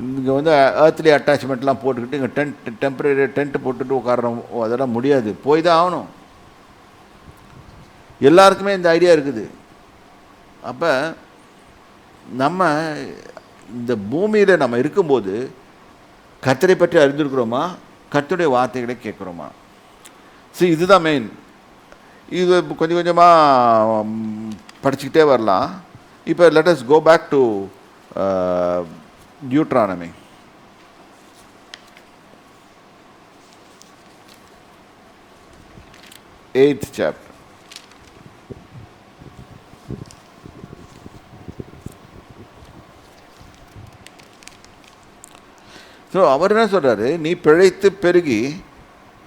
இங்கே வந்து ஏர்த்லி அட்டாச்மெண்ட்லாம் போட்டுக்கிட்டு இங்கே டென்ட் டெம்பரரி டென்ட் போட்டுட்டு உட்காரோம் அதெல்லாம் முடியாது. போய் தான் ஆகணும். எல்லாருக்குமே இந்த ஐடியா இருக்குது. அப்போ நம்ம இந்த பூமியில் நம்ம இருக்கும்போது கத்தரை பற்றி அறிந்திருக்கிறோமா? கத்தருடைய வார்த்தைகளை கேட்குறோமா? சரி இதுதான் மெயின் இது கொஞ்சம் கொஞ்சமாக படிச்சுக்கிட்டே வரலாம். இப்போ let's go back to Deuteronomy eighth chapter so அவர் என்ன சொல்கிறாரு நீ பிழைத்து பெருகி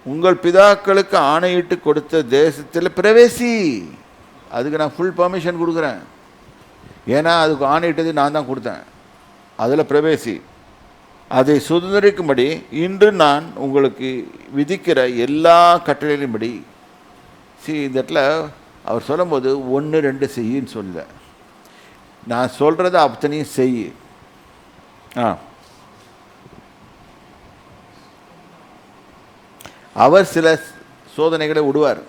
உங்கள் பிதாக்களுக்கு ஆணையிட்டு கொடுத்த தேசத்தில் பிரவேசி. அதுக்கு நான் ஃபுல் பர்மிஷன் கொடுக்குறேன். ஏன்னா அதுக்கு ஆணையிட்டது நான் தான் கொடுத்தேன். அதில் பிரவேசி. அதை சுதந்திரிக்கும்படி இன்று நான் உங்களுக்கு விதிக்கிற எல்லா கட்டளையின்படி சி இந்த இடத்துல அவர் சொல்லும்போது ஒன்று ரெண்டு செய்யின்னு சொல்ல நான் சொல்கிறத அத்தனையும் செய். ஆ. அவர் சில சோதனைகளை விடுவார்.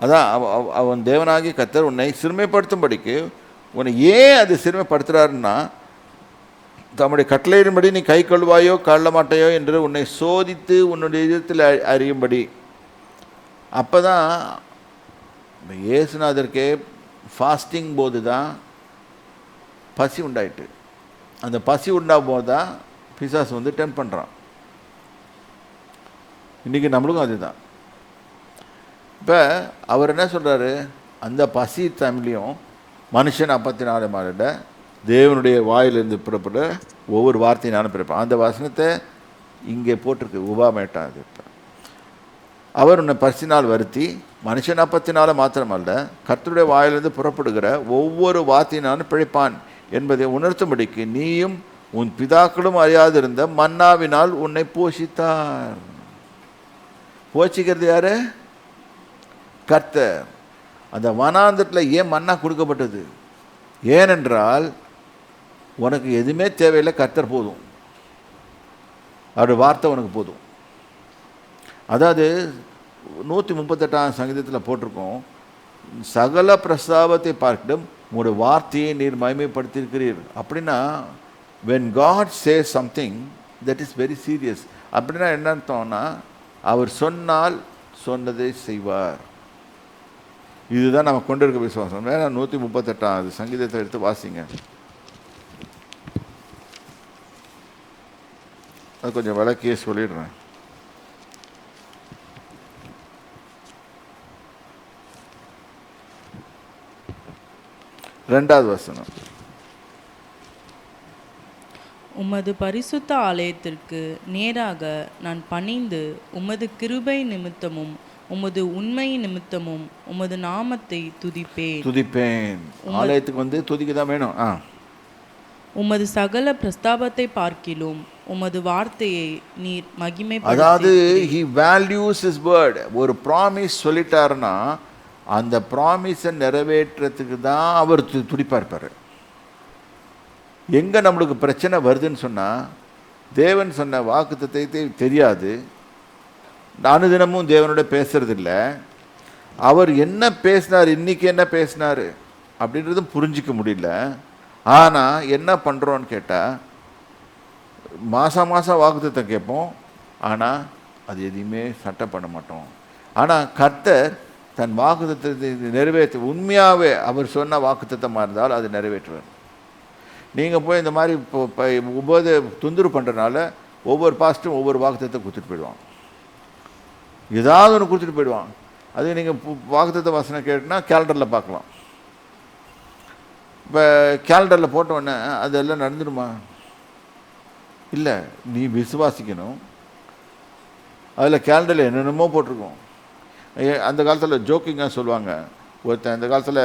அதான் அவ- அவ- அவன் தேவனாகி கத்தர் உன்னை சிறுமைப்படுத்தும்படிக்கு உன்னை ஏன் அது சிறுமைப்படுத்துகிறாருன்னா தம்முடைய கட்டளையின்படி நீ கை கொள்வாயோ கள்ள மாட்டையோ என்று உன்னை சோதித்து உன்னுடைய இதயத்தில் அறி- அறியும்படி. அப்போ தான் இயேசுநாதருக்கே ஃபாஸ்டிங் போது தான் பசி உண்டாயிட்டு. அந்த பசி உண்டாகும் போது தான் பிசாஸ் வந்து டெம்ப் பண்ணுறான் இன்றைக்கி நம்மளுக்கும் அதுதான். இப்போ அவர் என்ன சொல்கிறாரு அந்த பசி தமிழையும் மனுஷன் ஐம்பத்தி நாலு மாறிட தேவனுடைய வாயிலிருந்து புறப்பட ஒவ்வொரு வார்த்தையினாலும் பிறப்பான். அந்த வசனத்தை இங்கே போட்டிருக்கு உபாமேட்டா அது இப்போ அவர் உன்னை பரிசினால் வருத்தி மனுஷன் அப்பத்தினால மாத்திரமல்ல கர்த்தருடைய வாயிலிருந்து புறப்படுகிற ஒவ்வொரு வார்த்தையினாலும் பிழைப்பான் என்பதை உணர்த்தும்படிக்கு நீயும் உன் பிதாக்களும் அறியாதிருந்த மன்னாவினால் உன்னை போஷித்தார். போஷிக்கிறது யாரு? கர்த்தர். அந்த வனாந்தத்தில் ஏன் மன்னா கொடுக்கப்பட்டது? ஏனென்றால் உனக்கு எதுவுமே தேவையில்லை கர்த்தர் போதும். அவருடைய வார்த்தை உனக்கு போதும். அதாவது நூற்றி முப்பத்தெட்டாம் சங்கீதத்தில் போட்டிருக்கோம் சகல பிரஸ்தாபத்தை பார்க்கிடும் உங்களுடைய வார்த்தையை நீர் மயமைப்படுத்தியிருக்கிறீர் அப்படின்னா when God say something that is very serious அப்படின்னா என்ன அர்த்தம்னா அவர் சொன்னால் சொன்னதை செய்வார். இதுதான் நம்ம கொண்டு இருக்க விசுவாசம். வேணா நூற்றி முப்பத்தெட்டாவது சங்கீதத்தை எடுத்து வாசிங்க. அது கொஞ்சம் விளக்கியே சொல்லிடுறேன். ரெண்டாவது வசனம். உமது பரிசுத்த ஆலயத்திற்கு நேராக நான் பணிந்து உமது கிருபை நிமித்தமும் உமது உண்மை நிமித்தமும் உமது நாமத்தை துதிப்பேன். துதிப்பேன். ஆலயத்துக்கு வந்து துதிக்க தான் வேணும். ஆ. உமது சகல பிரஸ்தாபத்தை பார்க்கிலும் உமது வார்த்தையை நீர் மகிமை அதாவது ஹி வேல்யூஸ் இஸ் வேர்ட் ஒரு ப்ராமிஸ் சொல்லிட்டாருன்னா அந்த ப்ராமிஸை நிறைவேற்றுறதுக்கு தான் அவர் து துடிப்பாக இருப்பார் எங்கே நம்மளுக்கு பிரச்சனை வருதுன்னு சொன்னால் தேவன் சொன்ன வாக்குத்தத்தை தெரியாது. அனுதினமும் தேவனோட பேசுகிறதில்ல அவர் என்ன பேசினார் இன்றைக்கி என்ன பேசினார் அப்படின்றதும் புரிஞ்சிக்க முடியல. ஆனால் என்ன பண்ணுறோன்னு கேட்டால் மாதம் மாதம் வாக்குத்தத்தம் கேட்போம். ஆனால் அது எதையுமே சட்டம் பண்ண மாட்டோம். ஆனால் கர்த்தர் தன் வாக்குத்தத்தை நிறைவேற்ற உண்மையாகவே அவர் சொன்ன வாக்குத்தத்தமாக இருந்தால் அது நிறைவேற்றுவார். நீங்கள் போய் இந்த மாதிரி இப்போ இப்போ தொந்தரவு துந்துரு பண்ணுறதுனால ஒவ்வொரு பாஸ்ட்டும் ஒவ்வொரு வாக்குத்தத்தை கொடுத்துட்டு போயிடுவான் ஏதாவது ஒன்று கொடுத்துட்டு போயிடுவான். அது நீங்கள் வாக்குத்த வாசனை கேட்டுனா கேலண்டரில் பார்க்கலாம். இப்போ கேலண்டரில் போட்ட அதெல்லாம் நடந்துடுமா? இல்லை நீ விசுவாசிக்கணும். அதில் கேலண்டரில் என்னென்னமோ போட்டிருக்கோம். அந்த காலத்தில் ஜோக்கிங்காக சொல்லுவாங்க. ஒருத்தன் அந்த காலத்தில்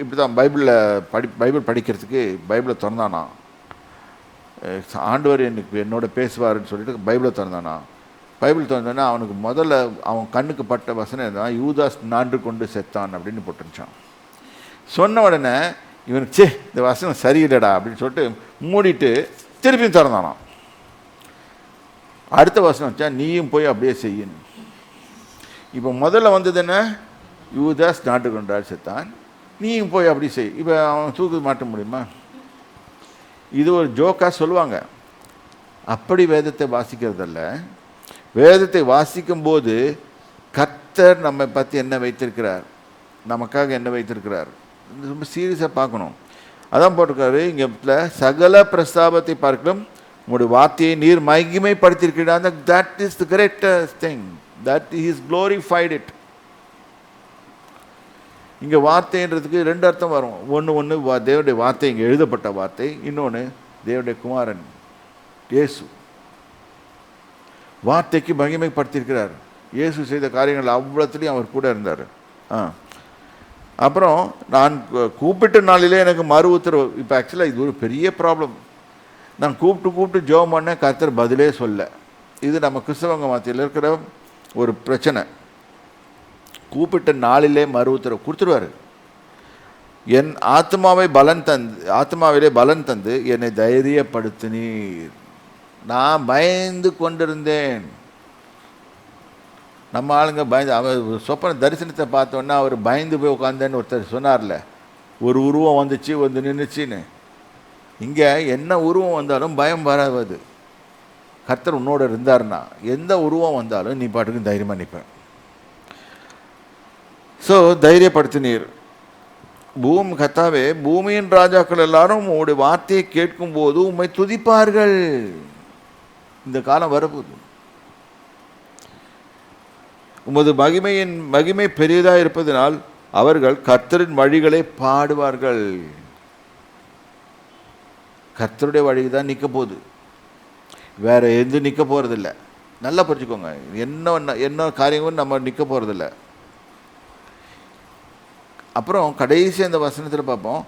இப்படி தான் பைபிளில் படி பைபிள் படிக்கிறதுக்கு பைபிளை திறந்தானா? ஆண்டவர் எனக்கு என்னோட பேசுவார்னு சொல்லிட்டு பைபிளை திறந்தானா? பைபிள் திறந்தோன்னா அவனுக்கு முதல்ல அவன் கண்ணுக்கு பட்ட வசனம் தான் யூதாஸ் நான்று கொண்டு செத்தான் அப்படின்னு போட்டுருச்சான் சொன்ன உடனே இவனுக்கு சே இந்த வசனம் சரியில்லைடா அப்படின்னு சொல்லிட்டு மூடிட்டு திருப்பியும் திறந்தானான் அடுத்த வசனம் வச்சா நீயும் போய் அப்படியே செய்யணும் இப்போ முதல்ல வந்தது என்ன? யூதாஸ் நாட்டு கொண்டாடு செத்தான். நீயும் போய் அப்படி செய். இப்போ அவன் தூக்கு மாட்ட முடியுமா? இது ஒரு ஜோக்காக சொல்லுவாங்க. அப்படி வேதத்தை வாசிக்கிறதல்ல. வேதத்தை வாசிக்கும்போது கர்த்தர் நம்மை பற்றி என்ன வைத்திருக்கிறார்? நமக்காக என்ன வைத்திருக்கிறார்? ரொம்ப சீரியஸாக பார்க்கணும். அதான் போட்டிருக்காரு இங்கே சகல பிரஸ்தாபத்தை பார்க்கணும் உங்களுடைய வார்த்தையை நீர் மகிமைப்படுத்தியிருக்கிறார். That is the greatest thing that is glorified it இங்கே வார்த்தைன்றதுக்கு ரெண்டு அர்த்தம் வரும். ஒன்று ஒன்று வா தேவனுடைய வார்த்தை இங்கே எழுதப்பட்ட வார்த்தை இன்னொன்று தேவனுடைய குமாரன் இயேசு. வார்த்தைக்கு மகிமைப்படுத்தியிருக்கிறார். இயேசு செய்த காரியங்கள் அவ்வளோத்துலேயும் அவர் கூட இருந்தார். ஆ. அப்புறம் நான் கூப்பிட்ட நாளிலே எனக்கு மறு உத்தரவு. இப்போ ஆக்சுவலாக இது ஒரு பெரிய ப்ராப்ளம் நான் கூப்பிட்டு கூப்பிட்டு ஜோம் பண்ண கர்த்தர் பதிலே சொல்ல. இது நம்ம கிறிஸ்தவங்க மத்தியில் இருக்கிற ஒரு பிரச்சனை. கூப்பிட்ட நாளிலே மறு உத்தரவு கொடுத்துருவாரு. என் ஆத்மாவை பலன் தந்து ஆத்மாவிலே பலன் தந்து என்னை தைரியப்படுத்தினீர். நான் பயந்து கொண்டிருந்தேன். நம்ம ஆளுங்க பயந்து அவர் சொப்பன தரிசனத்தை பார்த்தோன்னா அவர் பயந்து போய் உட்காந்தேன்னு ஒருத்தர் சொன்னார்ல ஒரு உருவம் வந்துச்சு வந்து நின்றுச்சின்னு இங்கே என்ன உருவம் வந்தாலும் பயம் வராது. கர்த்தர் உன்னோட இருந்தார்னா எந்த உருவம் வந்தாலும் நீ பாட்டுக்கு தைரியமாக நிற்பேன் ஸோ தைரியப்படுத்தினீர். பூமி கத்தாவே பூமியின் ராஜாக்கள் எல்லாரும் உங்களுடைய வார்த்தையை கேட்கும்போது உண்மை துதிப்பார்கள். இந்த காலம் வரப்போகுது. உமது மகிமையின் மகிமை பெரியதாக இருப்பதனால் அவர்கள் கர்த்தரின் வழிகளை பாடுவார்கள். கர்த்தருடைய வழி தான் நிற்க போகுது. வேற எது நிற்க போகிறதில்ல நல்லா புரிஞ்சுக்கோங்க. என்ன என்ன காரியங்களும் நம்ம நிற்க போகிறதில்ல அப்புறம் கடைசி அந்த வசனத்தில் பார்ப்போம்.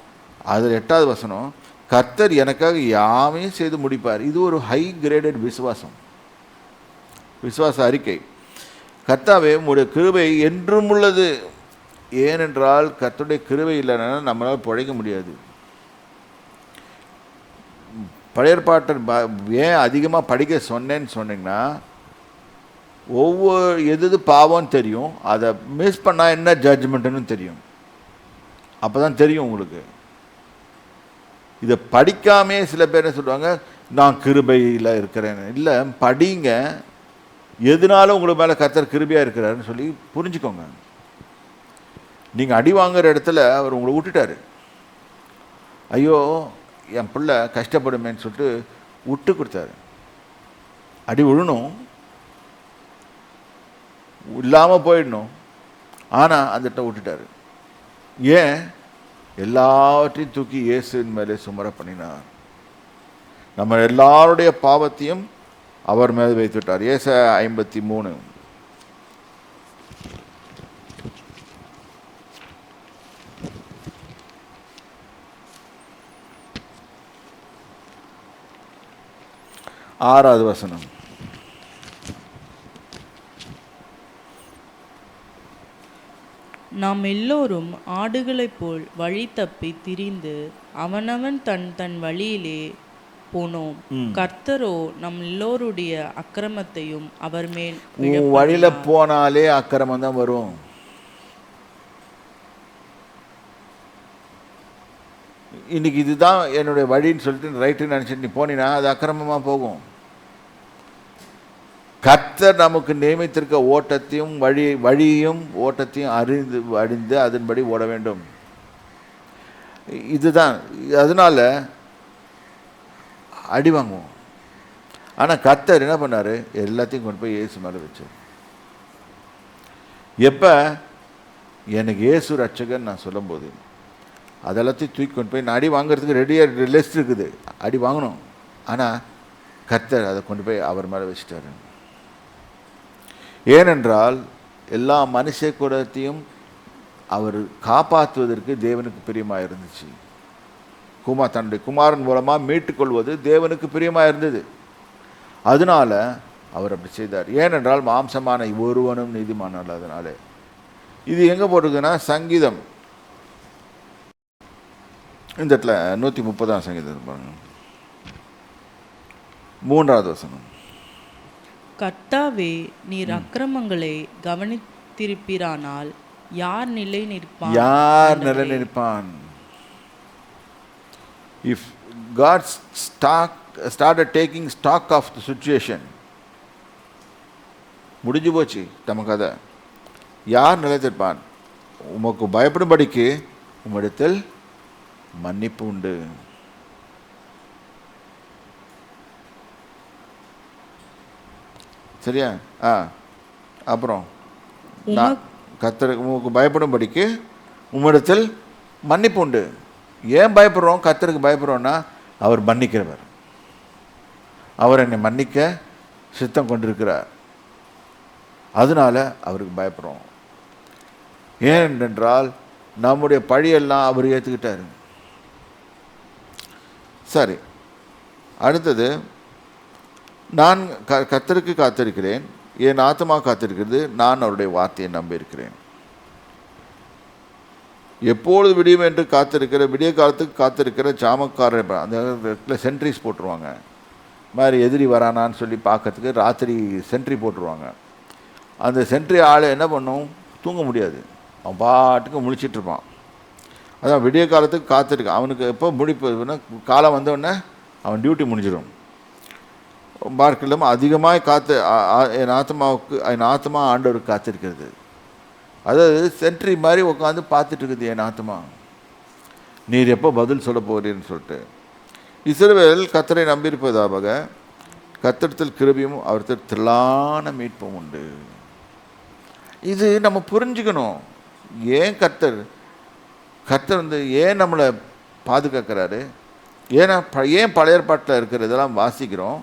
அதில் எட்டாவது வசனம் கர்த்தர் எனக்காக யாவையும் செய்து முடிப்பார். இது ஒரு ஹை கிரேடட் விசுவாசம். விசுவாச அறிக்கை. கர்த்தாவே உங்களுடைய கிருபை என்றும் உள்ளது. ஏனென்றால் கர்த்தருடைய கிருபை இல்லைன்னா நம்மளால் பிழைக்க முடியாது. பழையற்பாட்டர் ப- ஏன் அதிகமாக படிக்க சொன்னேன்னு சொன்னீங்கன்னா ஒவ்வொரு எது எது பாவம்னு தெரியும். அதை மிஸ் பண்ணால் என்ன ஜட்ஜ்மெண்ட்டுன்னு தெரியும். அப்போ தான் தெரியும் உங்களுக்கு. இதை படிக்காமே சில பேர் என்ன சொல்லுவாங்க நான் கிருபையில் இருக்கிறேன் இல்லை படிங்க. எதுனாலும் உங்களுக்கு மேலே கத்தர் கிருபையாக இருக்கிறாருன்னு சொல்லி புரிஞ்சுக்கோங்க. நீங்கள் அடி வாங்குற இடத்துல அவர் உங்களை விட்டுட்டாரு. ஐயோ என் பிள்ளை கஷ்டப்படுமேன்னு சொல்லிட்டு விட்டு கொடுத்தாரு. அடி விழணும். இல்லாமல் போயிடணும். ஆனால் அந்த விட்டுட்டார் விட்டுட்டாரு. ஏன்? எல்லாவற்றையும் தூக்கி இயேசுவின் மேலே சுமர பண்ணினார். நம்ம எல்லாருடைய பாவத்தையும் அவர் மேல் வைத்துவிட்டார் ஏச ஐம்பத்தி மூணு. ஆறாவது வசனம். நாம் எல்லோரும் ஆடுகளைப் போல் வழி தப்பி திரிந்து அவனவன் தன் தன் வழியிலே போனோம். கர்த்தரோ நம் எல்லோருடைய அக்கிரமத்தையும் அவர் மேல் வழியில போனாலே அக்கிரமம் தான் வரும். இன்னைக்கு இதுதான் என்னுடைய வழின்னு சொல்லிட்டு ரைட்டுன்னு நினச்சிட்டு நீ போனீன்னா அது அக்கிரமமாக போகும். கர்த்தர் நமக்கு நியமித்திருக்க ஓட்டத்தையும் வழி வழியையும் ஓட்டத்தையும் அறிந்து அறிந்து அதன்படி ஓட வேண்டும். இதுதான். அதனால் அடி வாங்குவோம். ஆனால் கர்த்தர் என்ன பண்ணார்? எல்லாத்தையும் கொண்டு போய் இயேசு மேலே வச்சார். எப்போ? எனக்கு இயேசு ரட்சகன் நான் சொல்லும்போது. அதெல்லாத்தையும் தூக்கி கொண்டு போய் நான் அடி வாங்குறதுக்கு ரெடியாக லிஸ்ட் இருக்குது. அடி வாங்கணும். ஆனால் கர்த்தர் அதை கொண்டு போய் அவர் மேலே வச்சுட்டாரு ஏனென்றால் எல்லா மனுஷ குலத்தையும் அவர் காப்பாற்றுவதற்கு தேவனுக்கு பிரியமாக இருந்துச்சு குமா தன்னுடைய குமாரன் மூலமாக மீட்டுக்கொள்வது தேவனுக்கு பிரியமாக இருந்தது அதனால அவர் அப்படி செய்தார். ஏனென்றால் மாம்சமான ஒருவனும் நீதிமானல் அதனாலே. இது எங்கே போட்டிருக்குன்னா சங்கீதம். இந்த இடத்துல நூற்றி முப்பதாம் சங்கீதம் பாருங்க. மூன்றாவது வசனம். கர்த்தாவே நீர் அக்கிரமங்களை கவனித்திருப்பீரானால் யார் நிலை நிற்பான் யார் நிலைநிற்பான்? If God stock started taking stock of the situation முடிஞ்சு போச்சு நம்ம கதை. யார் நிலைத்திருப்பான் உமக்கு பயப்படும்படிக்கு உம்மிடத்தில் மன்னிப்பு உண்டு. சரியா? ஆ. அப்புறம் நான் கத்தருக்கு உமக்கு பயப்படும்படிக்கு உம்மிடத்தில் மன்னிப்பு உண்டு. ஏன் பயப்படுறோம்? கத்தருக்கு பயப்படுறோன்னா அவர் மன்னிக்கிறவர். அவர் என்னை மன்னிக்க சித்தம் கொண்டிருக்கிறார். அதனால அவருக்கு பயப்படுறோம். ஏனென்றால் நம்முடைய பழியெல்லாம் அவர் ஏற்றுக்கிட்டாரு சரி. அடுத்தது நான் க கத்தருக்கு காத்திருக்கிறேன். என் ஆத்மா காத்திருக்கிறது. நான் அவருடைய வார்த்தையை நம்பியிருக்கிறேன். எப்பொழுது விடியும் என்று காத்திருக்கிற விடிய காலத்துக்கு காத்திருக்கிற ஜாமக்காரர் அந்த இடத்துல சென்ட்ரிஸ் போட்டுருவாங்க. மாதிரி எதிரி வரானான்னு சொல்லி பார்க்கறதுக்கு ராத்திரி சென்ட்ரி போட்டுருவாங்க. அந்த சென்ட்ரி ஆள் என்ன பண்ணும்? தூங்க முடியாது. அவன் பாட்டுக்கு முழிச்சிட்டு இருப்பான். அதான் விடிய காலத்துக்கு காத்திருக்கான் அவனுக்கு எப்போ முடிப்புன்னா காலம் வந்தோடனே அவன் டியூட்டி முடிஞ்சிடும். பார்க்கலாம் அதிகமாக காத்து என் ஆத்மாவுக்கு என் ஆத்மா ஆண்டவருக்கு காத்திருக்கிறது. அதாவது சென்ட்ரி மாதிரி உட்காந்து பார்த்துட்டு இருக்குது என் ஆத்மா. நீர் எப்போ பதில் சொல்ல போகிறீன்னு சொல்லிட்டு. இஸ்ரவேல் கத்தரை நம்பியிருப்பதாக கத்திரத்தில் கிருபியும் அவர்த்தில் திரளான மீட்பும் உண்டு. இது நம்ம புரிஞ்சுக்கணும். ஏன் கர்த்தர் கர்த்தர் வந்து ஏன் நம்மளை பாதுகாக்கிறாரு? ஏன்னா ப ஏன் பழைய ஏற்பாட்டில் இருக்கிற இதெல்லாம் வாசிக்கிறோம்.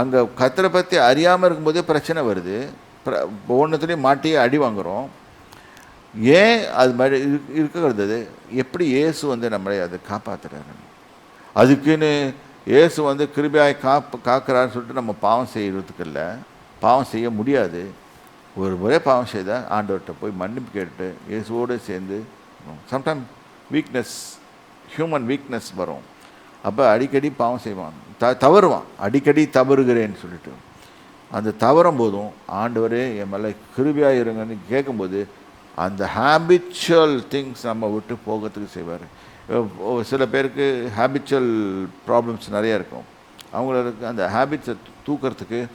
அங்கே கத்தரை பற்றி அறியாமல் இருக்கும்போதே பிரச்சனை வருது. ஒன்றுத்துலேயும் ஒவ்வொன்றுத்துலேயும் மாட்டி அடி வாங்குகிறோம் ஏன் அது மாதிரி இருக்கிறது எப்படி இயேசு வந்து நம்மளை அதை காப்பாற்றுறாரு அதுக்குன்னு இயேசு வந்து கிருபியாய் காப்பு காக்கிறான்னு சொல்லிட்டு நம்ம பாவம் செய்கிறதுக்கு இல்லை. பாவம் செய்ய முடியாது. ஒரு முறை பாவம் செய்தால் ஆண்டவர்கிட்ட போய் மன்னிப்பு கேட்டு இயேசுவோடு சேர்ந்து சம்டைம் வீக்னஸ் ஹியூமன் வீக்னஸ் வரும். அப்போ அடிக்கடி பாவம் செய்வான். த தவறுவான். அடிக்கடி தவறுகிறேன்னு சொல்லிட்டு. அந்த தவறும் போதும். ஆண்டவரே என் மேலே கிருபியாக இருங்கன்னு கேட்கும்போது அந்த ஹேபிச்சுவல் திங்ஸ் நம்ம விட்டு போகிறதுக்கு செய்வார். சில பேருக்கு ஹேபிச்சுவல் ப்ராப்ளம்ஸ் நிறைய இருக்கும். அவங்களுக்கு அந்த ஹேபிட்ஸை தூக்கிறதுக்கு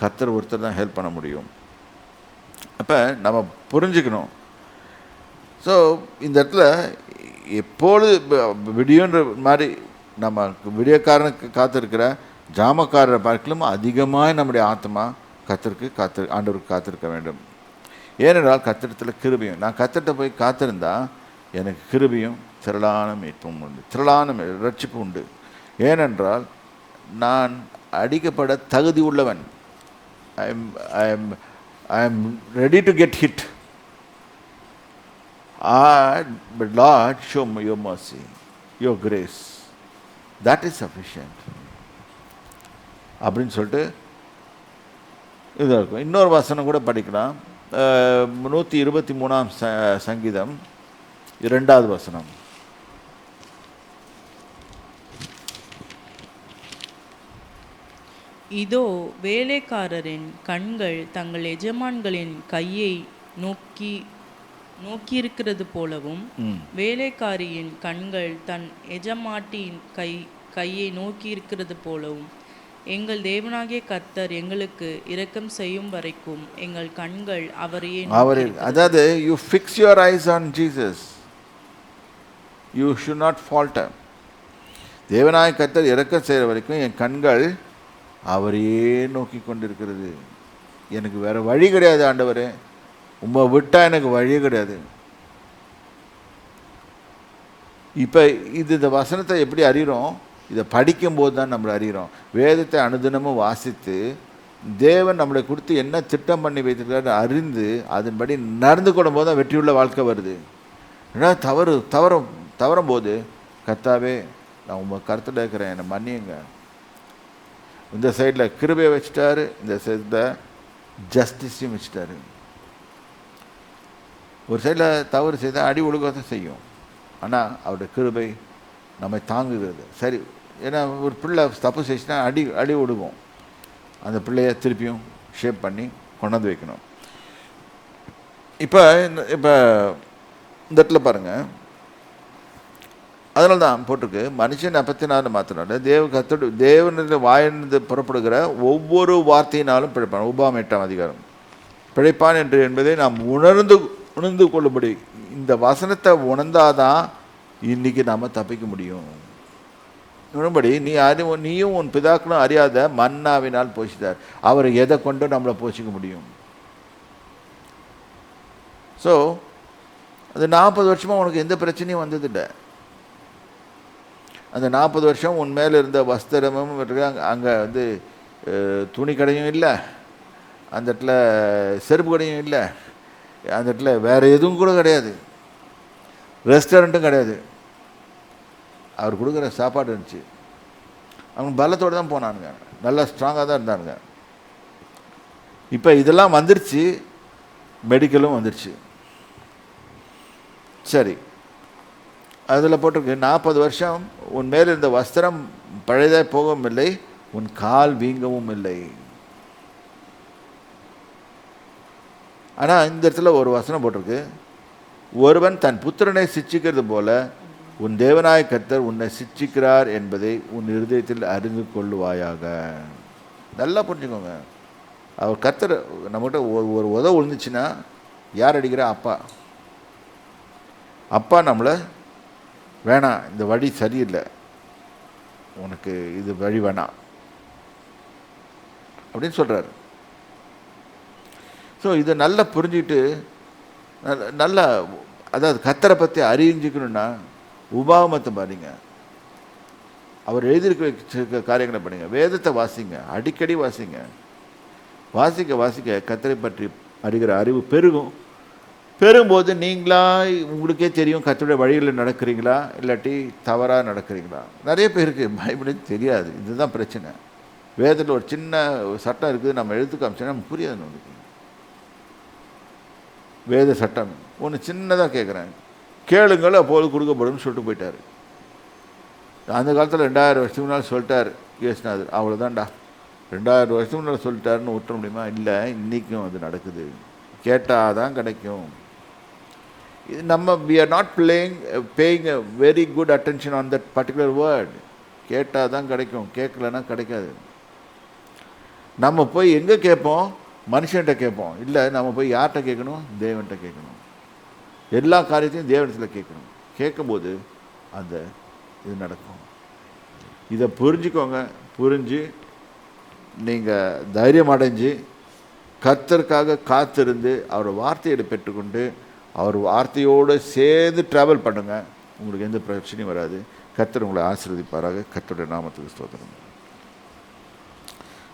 கத்தர் ஒருத்தர் தான் ஹெல்ப் பண்ண முடியும். அப்போ நம்ம புரிஞ்சுக்கணும். ஸோ இந்த இடத்துல எப்பொழுது ப- விடியுன்ற மாதிரி நம்ம விடியக்காரனுக்கு காத்திருக்கிற ஜாமக்காரரை பார்க்கலும் அதிகமாக நம்முடைய ஆத்மா கத்திற்கு காத்து ஆண்டவருக்கு காத்திருக்க வேண்டும். ஏனென்றால் கத்திரத்தில் கிருபியும். நான் கத்திரத்தை போய் காத்திருந்தா எனக்கு கிருபியும் திரளான மீட்பும் உண்டு. திரளான ரட்சிப்பு உண்டு. ஏனென்றால் நான் அடிக்கப்பட தகுதி உள்ளவன். I am I am I am ready to get hit a lot show show me your mercy, grace that is sufficient அப்படின்னு சொல்லிட்டு இதாக இருக்கும். இன்னொரு வசனம் கூட படிக்கலாம். நூற்றி இருபத்தி மூணாம் ச சங்கீதம் இரண்டாவது வசனம். இதோ வேலைக்காரரின் கண்கள் தங்கள் எஜமான்களின் கையை நோக்கி நோக்கியிருக்கிறது போலவும் வேலைக்காரியின் கண்கள் தன் எஜமாட்டியின் கை கையை நோக்கியிருக்கிறது போலவும் எங்கள் தேவனாகிய கர்த்தர் எங்களுக்கு இரக்கம் செய்யும் வரைக்கும் எங்கள் கண்கள் அவரையே அவர் அதாவது you fix your eyes on Jesus you should not falter Devaneya கர்த்தர் இறக்கம் செய்கிற வரைக்கும் என் கண்கள் அவரையே நோக்கி கொண்டிருக்கிறது எனக்கு வேற வழி கிடையாது ஆண்டவரே. உம்மை விட்டால் எனக்கு வழியே கிடையாது. இப்போ இது இந்த வசனத்தை எப்படி அறிகிறோம் இதை படிக்கும்போது தான் நம்மளை அறிகிறோம் வேதத்தை அனுதினமும் வாசித்து தேவன் நம்மளை கொடுத்து என்ன திட்டம் பண்ணி வைத்திருக்காரு அறிந்து அதன்படி நடந்து கொள்ளும் போது தான் வெற்றியுள்ள வாழ்க்கை வருது. ஏன்னா தவறு தவறும் தவறும் போது கத்தாவே நான் உங்கள் கருத்தில் இருக்கிறேன் என்னை மன்னியுங்க. இந்த சைடில் கிருபையை வச்சுட்டாரு இந்த சைடில் ஜஸ்டிஸையும் வச்சுட்டாரு. ஒரு சைடில் தவறு செய்தால் அடி ஒழுங்காக தான் செய்யும். ஆனால் அவருடைய கிருபை நம்மை தாங்குகிறது. சரி ஏன்னா ஒரு பிள்ளை தப்பு செய்ச்சுன்னா அடி அடி விடுவோம் அந்த பிள்ளைய திருப்பியும் ஷேப் பண்ணி கொண்டாந்து வைக்கணும். இப்போ இந்த இப்போ இந்த இடத்துல பாருங்கள் அதனால தான் போட்டிருக்கு மனுஷன் அப்பத்தினால மாத்தினால தேவ கத்தோடு தேவனிருந்து வாயிலிருந்து புறப்படுகிற ஒவ்வொரு வார்த்தையினாலும் பிழைப்பான். உபாம் எட்டாம் அதிகாரம். பிழைப்பான் என்று என்பதை நாம் உணர்ந்து உணர்ந்து கொள்ளும்படி இந்த வசனத்தை உணர்ந்தாதான் இன்றைக்கி நாம் தப்பிக்க முடியும். உடன்படி நீ அறி நீயும் உன் பிதாக்களும் அறியாத மன்னாவினால் போஷித்தார். அவர் எதை கொண்டு நம்மளை போஷிக்க முடியும். ஸோ அது நாற்பது வருஷமாக உனக்கு எந்த பிரச்சனையும் வந்ததில்லை. அந்த நாற்பது வருஷம் உன் மேலே இருந்த வஸ்திரமும் அங்கே வந்து துணி கடையும் இல்லை. அந்த இடத்துல செருப்பு கடையும் இல்லை. அந்த இடத்துல வேறு எதுவும் கூட கிடையாது. ரெஸ்டாரண்ட்டும் கிடையாது. அவர் கொடுக்குற சாப்பாடு இருந்துச்சு. அவங்க பலத்தோடு தான் போனானுங்க. நல்லா ஸ்ட்ராங்காக தான் இருந்தானுங்க. இப்போ இதெல்லாம் வந்துருச்சு. மெடிக்கலும் வந்துருச்சு. சரி. அதில் போட்டிருக்கு நாற்பது வருஷம் உன் மேல் இருந்த வஸ்திரம் பழையதாக போகவும் இல்லை உன் கால் வீங்கவும் இல்லை. ஆனால் இந்த இடத்துல ஒரு வசனம் போட்டிருக்கு. ஒருவன் தன் புத்திரனை சிச்சிக்கிறது போல உன் தேவனாய கர்த்தர் உன்னை சிச்சிக்கிறார் என்பதை உன் இருதயத்தில் அறிந்து கொள்ளுவாயாக. நல்லா புரிஞ்சுக்கோங்க. அவர் கர்த்தர் நம்மகிட்ட ஒரு ஒரு உதவு விழுந்துச்சுன்னா யார் அடிக்கிறா? அப்பா. அப்பா நம்மளை வேணாம் இந்த வழி சரியில்லை. உனக்கு இது வழி வேணாம். அப்படின்னு சொல்கிறாரு ஸோ இதை நல்லா புரிஞ்சுக்கிட்டு நல்ல- நல்லா அதாவது கத்தரை பற்றி அறிஞ்சிக்கணும்னா உபாகமத்தை பாருங்க அவர் எழுதியிருக்க காரியங்களை பண்ணுங்க. வேதத்தை வாசிங்க. அடிக்கடி வாசிங்க. வாசிக்க வாசிக்க கத்தரை பற்றி அறிகிற அறிவு பெருகும். பெரும்போது நீங்களா உங்களுக்கே தெரியும் கத்தருடைய வழிகளில் நடக்கிறீங்களா? இல்லாட்டி தவறாக நடக்கிறீங்களா? நிறைய பேருக்கு பைபிளே தெரியாது. இதுதான் பிரச்சனை. வேதத்தில் ஒரு சின்ன சட்டம் இருக்குது. நம்ம எழுத்து காமிச்சோன்னா நமக்கு புரியாது நம்மளுக்கு வேத சட்டம். ஒன்று சின்னதாக கேட்குறேன் கேளுங்கள் அப்போது கொடுக்கப்படும் சொல்லிட்டு போயிட்டார். அந்த காலத்தில் ரெண்டாயிரம் வருஷத்துக்கு முன்னால் சொல்லிட்டார் இயேசுநாதர் அவ்வளோதான்டா ரெண்டாயிரம் வருஷத்துக்கு முன்னால் சொல்லிட்டாருன்னு விட்டுற முடியுமா? இல்லை இன்றைக்கும் அது நடக்குது. கேட்டால் தான் கிடைக்கும். இது நம்ம we are not playing paying a very good attention on that particular word கேட்டால் தான் கிடைக்கும். கேட்கலன்னா கிடைக்காது. நம்ம போய் எங்கே கேட்போம்? மனுஷன்கிட்ட கேட்போம். இல்லை நம்ம போய் யார்கிட்ட கேட்கணும்? தேவன்கிட்ட கேட்கணும். எல்லா காரியத்தையும் தேவனத்தில் கேட்கணும். கேட்கும்போது அந்த இது நடக்கும். இதை புரிஞ்சுக்கோங்க. புரிஞ்சு நீங்கள் தைரியம் அடைஞ்சு கத்தருக்காக காத்திருந்து அவர் வார்த்தையை பெற்றுக்கொண்டு அவர் வார்த்தையோடு சேர்ந்து ட்ராவல் பண்ணுங்கள் உங்களுக்கு எந்த பிரச்சனையும் வராது. கத்தர் உங்களை ஆசீர்வதிப்பாராக. கத்தருடைய நாமத்துக்கு ஸ்தோத்திரம்.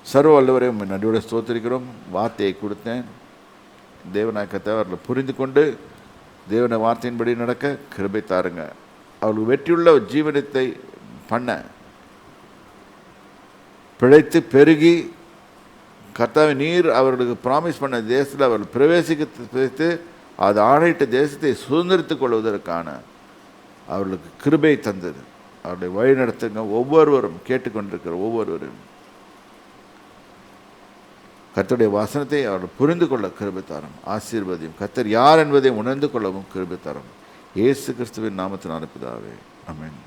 சர்வ வல்லவரை உண்மை நன்றியோட ஸ்தோத்திருக்கிறோம். வார்த்தையை கொடுத்தேன். தேவநாயக்கத்தை அவர்களை புரிந்து கொண்டு தேவன வார்த்தையின்படி நடக்க கிருபை தாருங்க. அவர்கள் வெற்றியுள்ள ஜீவனத்தை பண்ண பிழைத்து பெருகி கர்த்தாவை நீர் அவர்களுக்கு ப்ராமிஸ் பண்ண தேசத்தில் அவர்கள் பிரவேசிக்க வைத்து அது ஆணையிட்ட தேசத்தை சுதந்திரித்துக் கொள்வதற்கான அவர்களுக்கு கிருபை தந்தது. அவருடைய வழிநடத்துங்க ஒவ்வொருவரும் கேட்டுக்கொண்டிருக்கிற ஒவ்வொருவரும். கர்த்தருடைய வசனத்தை அவர் புரிந்து கொள்ள கிருபை தாரும். ஆசீர்வதியும். கர்த்தர் யார் என்பதை உணர்ந்து கொள்ளவும் கிருபை தாரும். இயேசு கிறிஸ்துவின் நாமத்தின் அனுப்புதாவே அமேன்